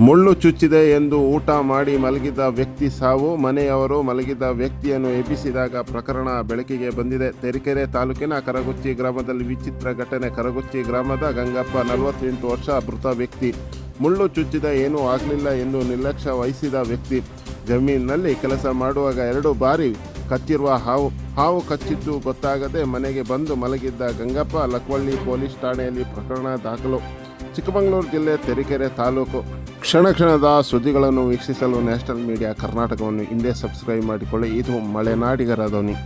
ಮುಳ್ಳು ಚುಚ್ಚಿದೆ ಎಂದು ಊಟ ಮಾಡಿ ಮಲಗಿದ ವ್ಯಕ್ತಿ ಸಾವು, ಮನೆಯವರು ಮಲಗಿದ ವ್ಯಕ್ತಿಯನ್ನು ಎಬ್ಬಿಸಿದಾಗ ಪ್ರಕರಣ ಬೆಳಕಿಗೆ ಬಂದಿದೆ. ತೆರೀಕೆರೆ ತಾಲೂಕಿನ ಕರಗುಚ್ಚಿ ಗ್ರಾಮದಲ್ಲಿ ವಿಚಿತ್ರ ಘಟನೆ. ಕರಗುಚ್ಚಿ ಗ್ರಾಮದ ಗಂಗಪ್ಪ, ನಲವತ್ತೆಂಟು ವರ್ಷ ಮೃತ ವ್ಯಕ್ತಿ. ಮುಳ್ಳು ಚುಚ್ಚಿದ, ಏನೂ ಆಗಲಿಲ್ಲ ಎಂದು ನಿರ್ಲಕ್ಷ್ಯ ವಹಿಸಿದ ವ್ಯಕ್ತಿ. ಜಮೀನಿನಲ್ಲಿ ಕೆಲಸ ಮಾಡುವಾಗ ಎರಡು ಬಾರಿ ಕಚ್ಚಿರುವ ಹಾವು ಹಾವು ಕಚ್ಚಿದ್ದು ಗೊತ್ತಾಗದೆ ಮನೆಗೆ ಬಂದು ಮಲಗಿದ್ದ ಗಂಗಪ್ಪ ಲಕ್ವಳ್ಳಿ ಪೊಲೀಸ್ ಠಾಣೆಯಲ್ಲಿ ಪ್ರಕರಣ ದಾಖಲು ಚಿಕ್ಕಮಗಳೂರು ಜಿಲ್ಲೆ ತರೀಕೆರೆ ತಾಲೂಕು ಕ್ಷಣ ಕ್ಷಣದ ಸುದ್ದಿಗಳನ್ನು ವೀಕ್ಷಿಸಲು ನ್ಯಾಷನಲ್ ಮೀಡಿಯಾ ಕರ್ನಾಟಕವನ್ನು ಹಿಂದೆ ಸಬ್ಸ್ಕ್ರೈಬ್ ಮಾಡಿಕೊಳ್ಳಿ. ಇದು ಮಲೆನಾಡಿಗರ ಧ್ವನಿ.